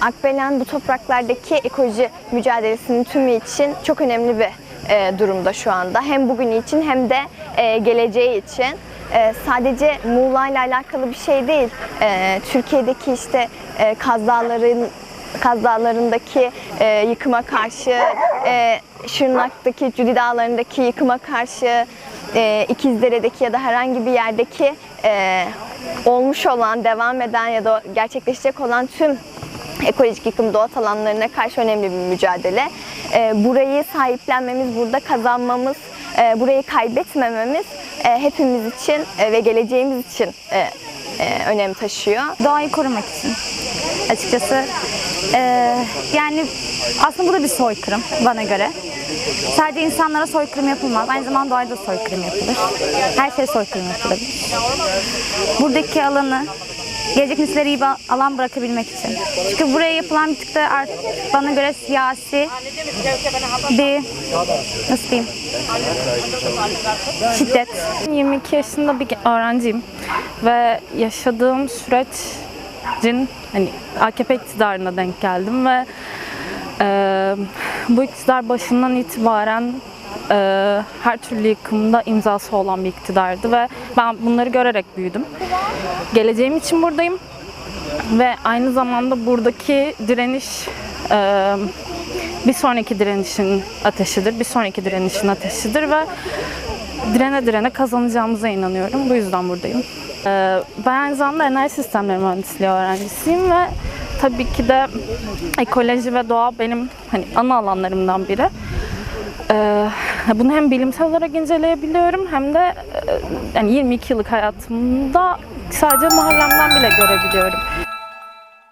Akbelen bu topraklardaki ekoloji mücadelesinin tümü için çok önemli bir e, durumda şu anda. Hem bugün için hem de e, geleceği için. E, sadece Muğla ile alakalı bir şey değil. E, Türkiye'deki işte e, Kaz Dağların Kaz Dağları'ndaki e, yıkıma karşı, e, Şırnak'taki Cudi Dağları'ndaki yıkıma karşı, e, İkizdere'deki ya da herhangi bir yerdeki e, olmuş olan, devam eden ya da gerçekleşecek olan tüm ekolojik yıkım doğa alanlarına karşı önemli bir mücadele. E, burayı sahiplenmemiz, burada kazanmamız, e, burayı kaybetmememiz e, hepimiz için e, ve geleceğimiz için önem taşıyor. Doğayı korumak için açıkçası. Ee, yani aslında bu da bir soykırım bana göre. Sadece insanlara soykırım yapılmaz. Aynı zamanda doğaya da soykırım yapılır. Her şey soykırım yapılabilir. Buradaki alanı gelecek nesillere iyi bir alan bırakabilmek için. Çünkü buraya yapılan bir tık da artık bana göre siyasi bir nasıl diyeyim şiddet 22 yaşında bir öğrenciyim ve yaşadığım sürecin hani AKP iktidarına denk geldim ve e, bu iktidar başından itibaren e, her türlü yıkımda imzası olan bir iktidardı ve ben bunları görerek büyüdüm. Geleceğim için buradayım ve aynı zamanda buradaki direniş e, bir sonraki direnişin ateşidir, bir sonraki direnişin ateşidir ve direne direne kazanacağımıza inanıyorum. Bu yüzden buradayım. Ee, Ben aynı zamanda enerji sistemleri mühendisliği öğrencisiyim ve tabii ki de ekoloji ve doğa benim hani ana alanlarımdan biri. Ee, Bunu hem bilimsel olarak inceleyebiliyorum hem de e, yani 22 yıllık hayatımda sadece mahallemden bile görebiliyorum.